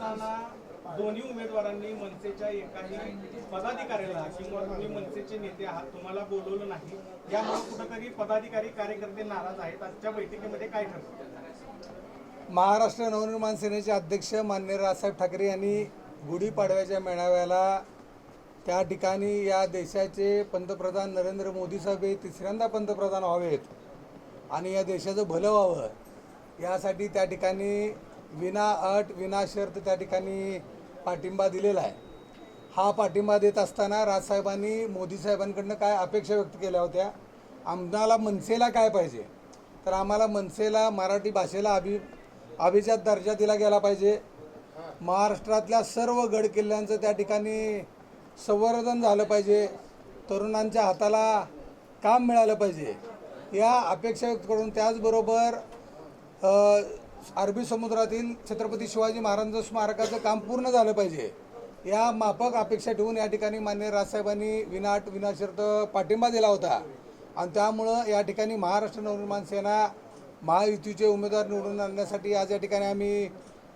असताना दोन्ही उमेदवारांनी मनसेच्या एकाही पदाधिकाऱ्याला किंवा तुम्ही मनसेचे नेते आहात तुम्हाला बोलवलं नाही. यामुळे कुठंतरी पदाधिकारी कार्यकर्ते नाराज आहेत. आजच्या बैठकीमध्ये काय ठरलं? महाराष्ट्र नवनिर्माण सेनेचे अध्यक्ष मान्य राजसाहेब ठाकरे यांनी गुढीपाडव्याच्या मेळाव्याला त्या ठिकाणी या देशाचे पंतप्रधान नरेंद्र मोदी साहेब हे तिसऱ्यांदा पंतप्रधान व्हावेत आणि या देशाचं भलं व्हावं यासाठी त्या ठिकाणी विना अट विना शर्त त्या ठिकाणी पाठिंबा दिलेला आहे. हा पाठिंबा देत असताना राजसाहेबांनी मोदी साहेबांकडनं काय अपेक्षा व्यक्त केल्या होत्या? आम्हाला मनसेला काय पाहिजे? तर आम्हाला मनसेला मराठी भाषेला अभि अभिजात दर्जा दिला गेला पाहिजे. महाराष्ट्रातल्या सर्व गडकिल्ल्यांचं त्या ठिकाणी संवर्धन झालं पाहिजे. तरुणांच्या हाताला काम मिळालं पाहिजे. या अपेक्षा व्यक्त करून त्याचबरोबर अरबी समुद्रातील छत्रपती शिवाजी महाराजांचं स्मारकाचं काम पूर्ण झालं पाहिजे. या माफक अपेक्षा ठेवून या ठिकाणी मान्य राजसाहेबांनी विनाट विनाशर्त पाठिंबा दिला होता. आणि त्यामुळं या ठिकाणी महाराष्ट्र नवनिर्माण सेना महायुतीचे उमेदवार निवडून आणण्यासाठी आज या ठिकाणी आम्ही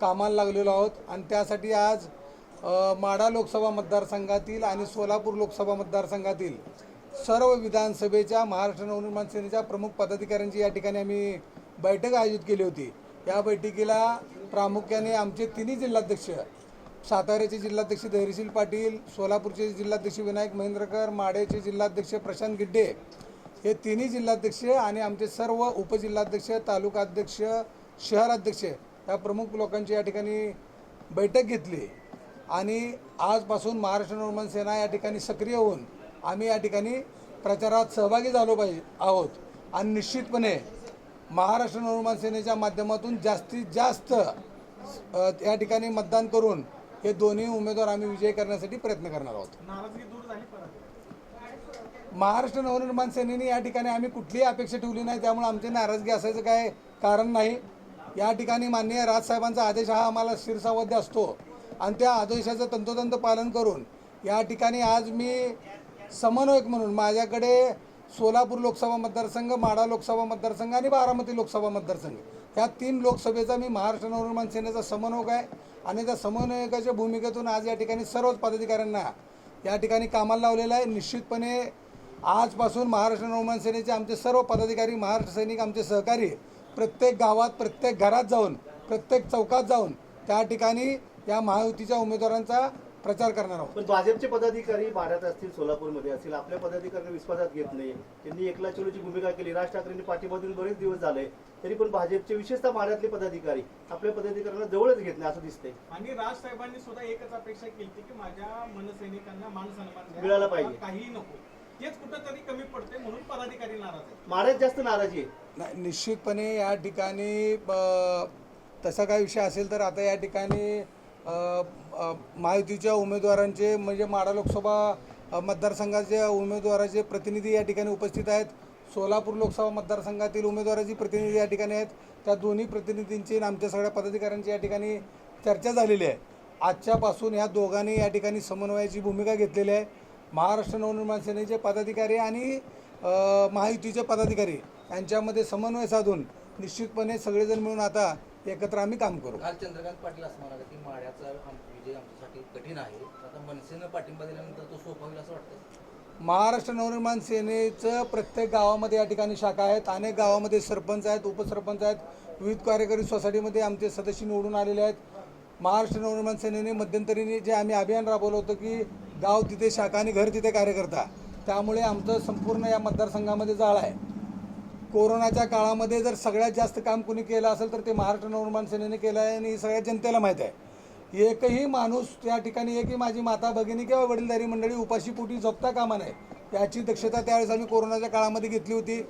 कामाला लागलेलो आहोत. आणि त्यासाठी आज माडा माढा लोकसभा मतदारसंघातील आणि सोलापूर लोकसभा मतदारसंघातील सर्व विधानसभेच्या महाराष्ट्र नवनिर्माण सेनेच्या प्रमुख पदाधिकाऱ्यांची या ठिकाणी आम्ही बैठक आयोजित केली होती. या बैठकीला प्रामुख्याने आमचे तिन्ही जिल्हाध्यक्ष साताऱ्याचे जिल्हाध्यक्ष धैर्यशील पाटील सोलापूरचे जिल्हाध्यक्ष विनायक महेंद्रकर माड्याचे जिल्हाध्यक्ष प्रशांत गिड्डे हे तिन्ही जिल्हाध्यक्ष आणि आमचे सर्व उपजिल्हाध्यक्ष तालुकाध्यक्ष शहराध्यक्ष या प्रमुख लोकांची या ठिकाणी बैठक घेतली. आणि आजपासून महाराष्ट्र नवनिर्माण सेना या ठिकाणी सक्रिय होऊन आम्ही या ठिकाणी प्रचारात सहभागी झालो पाहिजे आहोत. आणि निश्चितपणे महाराष्ट्र नवनिर्माण सेनेच्या माध्यमातून जास्तीत जास्त या ठिकाणी मतदान करून हे दोन्ही उमेदवार आम्ही विजयी करण्यासाठी प्रयत्न करणार आहोत. नाराजगी दूर झाली परत. महाराष्ट्र नवनिर्माण सेनेने या ठिकाणी आम्ही कुठलीही अपेक्षा ठेवली नाही त्यामुळे आमची नाराजगी असायचं काय कारण नाही. या ठिकाणी माननीय राजसाहेबांचा आदेश हा आम्हाला शिरसावध्य असतो. आणि त्या आदेशाचं तंतोतंत पालन करून या ठिकाणी आज मी समन्वयक म्हणून माझ्याकडे सोलापूर लोकसभा मतदारसंघ माढा लोकसभा मतदारसंघ आणि बारामती लोकसभा मतदारसंघ. ह्या तीन लोकसभेचा मी महाराष्ट्र नवनिर्माण सेनेचा समन्वयक आहे आणि त्या समन्वयकाच्या भूमिकेतून आज या ठिकाणी सर्वच पदाधिकाऱ्यांना या ठिकाणी कामाला लावलेलं आहे. निश्चितपणे आजपासून महाराष्ट्र नवनिर्माण सेनेचे आमचे सर्व पदाधिकारी महाराष्ट्र सैनिक आमचे सहकारी प्रत्येक गावात प्रत्येक घरात जाऊन प्रत्येक चौकात जाऊन त्या ठिकाणी या महायुतीच्या उमेदवारांचा प्रचार करणार आहोत. पण भाजपचे पदाधिकारी माढ्यात असतील सोलापूरमध्ये असतील आपल्या पदाधिकाऱ्यांना विश्वासात घेत नाही. त्यांनी एकला चलोची भूमिका केली. राज ठाकरेंनी पाठिंबा देऊन बरेच दिवस झाले. तरी पण भाजपचे विशेषतः माढ्यातले पदाधिकारी आपल्या पदाधिकाऱ्यांना जवळच घेत नाही असं दिसतंय. आणि राज साहेबांनी सुद्धा एकच अपेक्षा केली की माझ्या मनसैनिकांना मान सन्मान. मिळाला पाहिजे. काहीही नको. तेच कुठंतरी कमी पडते म्हणून पदाधिकारी नाराज आहेत. जास्त नाराजी आहे निश्चितपणे या ठिकाणी अ, तसा काय विषय असेल तर आता या ठिकाणी महायुतीच्या उमेदवारांचे म्हणजे माडा लोकसभा मतदारसंघाच्या उमेदवाराचे प्रतिनिधी या ठिकाणी उपस्थित आहेत. सोलापूर लोकसभा मतदारसंघातील उमेदवाराची प्रतिनिधी या ठिकाणी आहेत. त्या दोन्ही प्रतिनिधींची आमच्या सगळ्या पदाधिकाऱ्यांची या ठिकाणी चर्चा झालेली आहे. आजच्यापासून ह्या दोघांनी या ठिकाणी समन्वयाची भूमिका घेतलेली आहे. महाराष्ट्र नवनिर्माण सेनेचे पदाधिकारी आणि महायुतीचे पदाधिकारी यांच्यामध्ये समन्वय साधून निश्चितपणे सगळेजण मिळून आता एकत्र आम्ही काम करू. काल चंद्रकांत पाटील असं म्हणाले की माढ्याचा आम- विजय आमच्यासाठी कठीण आहे. आता मनसेनं पाठिंबा दिल्यानंतर तो सोपा होईल असं वाटतं महाराष्ट्र नवनिर्माण सेनेचं प्रत्येक गावामध्ये या ठिकाणी शाखा आहेत. अनेक गावामध्ये सरपंच आहेत उपसरपंच आहेत. विविध कार्यकारी सोसायटीमध्ये आमचे सदस्य निवडून आलेले आहेत. महाराष्ट्र नवनिर्माण सेनेने मध्यंतरीने जे आम्ही अभियान राबवलं होतं की गाव तिथे शाखा आणि घर तिथे कार्यकर्ता त्यामुळे आमचं संपूर्ण या मतदारसंघामध्ये जाळ आहे. कोरोनाच्या काळामध्ये जर सगळ्यात जास्त काम कुणी केलं असेल तर ते महाराष्ट्र नवनिर्माण सेनेने केलं आहे आणि सगळ्या जनतेला माहीत आहे. एकही माणूस त्या ठिकाणी एकही माझी माता भगिनी किंवा वडीलधारी मंडळी उपाशीपोटी जपता कामा नये याची दक्षता त्यावेळेस आम्ही कोरोनाच्या काळामध्ये घेतली होती.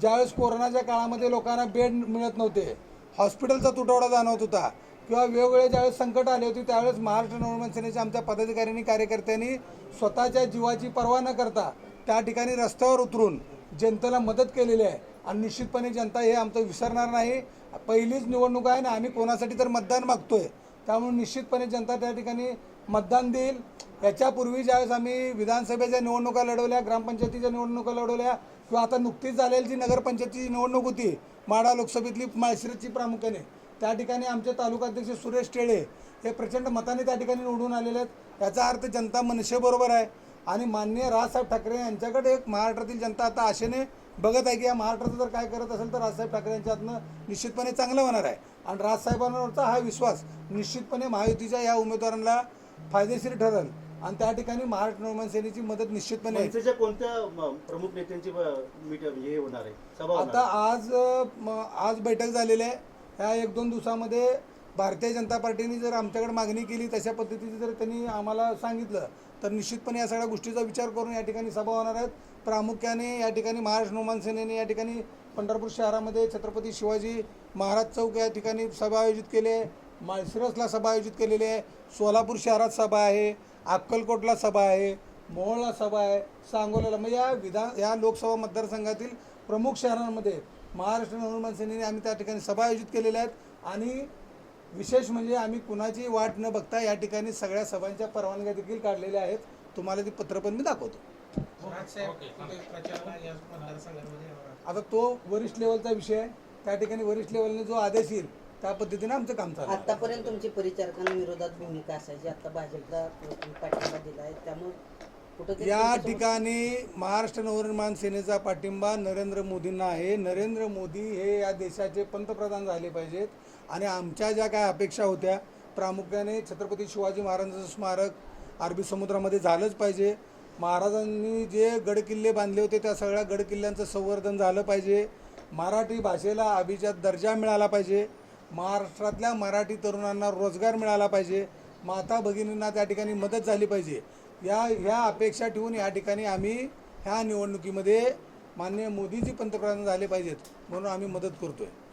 ज्यावेळेस कोरोनाच्या काळामध्ये लोकांना बेड मिळत नव्हते हॉस्पिटलचा तुटवडा जाणवत होता किंवा वेगवेगळे ज्यावेळेस संकट आले होते त्यावेळेस महाराष्ट्र नवनिर्माण सेनेच्या आमच्या पदाधिकाऱ्यांनी कार्यकर्त्यांनी स्वतःच्या जीवाची पर्वा न करता त्या ठिकाणी रस्त्यावर उतरून जनतेला मदत केलेली आहे. आणि निश्चितपणे जनता हे आमचं विसरणार नाही. पहिलीच निवडणूक आहे ना आम्ही कोणासाठी तर मतदान मागतोय. त्यामुळे निश्चितपणे जनता त्या ठिकाणी मतदान देईल. याच्यापूर्वी ज्यावेळेस आम्ही विधानसभेच्या निवडणुका लढवल्या ग्रामपंचायतीच्या निवडणुका लढवल्या किंवा आता नुकतीच झालेली जी नगरपंचायतीची निवडणूक होती माढा लोकसभेतली माळशिरची प्रामुख्याने त्या ठिकाणी आमचे तालुकाध्यक्ष सुरेश टेळे हे प्रचंड मताने त्या ठिकाणी निवडून आलेले आहेत. याचा अर्थ जनता मनशेबरोबर आहे. आणि माननीय राजसाहेब ठाकरे यांच्याकडे एक महाराष्ट्रातील जनता आता आशेने बघत आहे की या महाराष्ट्राचं जर काय करत असेल तर राजसाहेब ठाकरे यांच्या हातनं निश्चितपणे चांगलं होणार आहे. आणि राजसाहेबांवरचा हा विश्वास निश्चितपने महायुतीच्या या उमेदवारांना फायदेशीर ठरेल. आणि त्या ठिकाणी महाराष्ट्र निर्माण सेनेची मदत निश्चितपणे कोणत्या प्रमुख नेत्यांची हे होणार आहे? आता? आज आज बैठक झालेली आहे. ह्या एक दोन दिवसामध्ये भारतीय जनता पार्टीने जर आमच्याकडे मागणी केली तशा पद्धतीची जर त्यांनी आम्हाला सांगितलं तर निश्चितपणे या सगळ्या गोष्टीचा विचार करून या ठिकाणी सभा होणार आहेत. प्रामुख्याने या ठिकाणी महाराष्ट्र हनुमान सेनेने या ठिकाणी पंढरपूर शहरामध्ये छत्रपती शिवाजी महाराज चौक या ठिकाणी सभा आयोजित केली आहे. माळशिरसला सभा आयोजित केलेली आहे. सोलापूर शहरात सभा आहे. अक्कलकोटला सभा आहे. मोहोळला सभा आहे. सांगोल्याला म्हणजे या विधान या लोकसभा मतदारसंघातील प्रमुख शहरांमध्ये महाराष्ट्र नवनिर्माण सेनेने आम्ही त्या ठिकाणी सभा आयोजित केलेल्या आहेत. आणि विशेष म्हणजे आम्ही कुणाची वाट न बघता या ठिकाणी सगळ्या सभांच्या परवानग्या देखील काढलेल्या आहेत. तुम्हाला ती पत्र पण मी दाखवतो. आता तो वरिष्ठ लेवलचा विषय आहे. त्या ठिकाणी वरिष्ठ लेवलने जो आदेश येईल त्या पद्धतीने आमचं काम चालू. आतापर्यंत तुमची परिचारकांविरोधात भूमिका असायची. आता भाजपला पाठिंबा दिला आहे. त्यामुळे कुठं या ठिकाणी महाराष्ट्र नवनिर्माण सेनेचा पाठिंबा नरेंद्र मोदींना आहे. नरेंद्र मोदी हे या देशाचे पंतप्रधान झाले पाहिजेत. आणि आमच्या ज्या काय अपेक्षा होत्या प्रामुख्याने छत्रपती शिवाजी महाराजांचं स्मारक अरबी समुद्रामध्ये झालंच पाहिजे. महाराजांनी जे गडकिल्ले बांधले होते त्या सगळ्या गडकिल्ल्यांचं संवर्धन झालं पाहिजे. मराठी भाषेला अभिजात दर्जा मिळाला पाहिजे. महाराष्ट्रातल्या मराठी तरुणांना रोजगार मिळाला पाहिजे. माता भगिनींना त्या ठिकाणी मदत झाली पाहिजे. या ह्या अपेक्षा ठेवून या ठिकाणी आम्ही ह्या निवडणुकीमध्ये माननीय मोदीजी पंतप्रधान झाले पाहिजेत म्हणून आम्ही मदत करतो आहे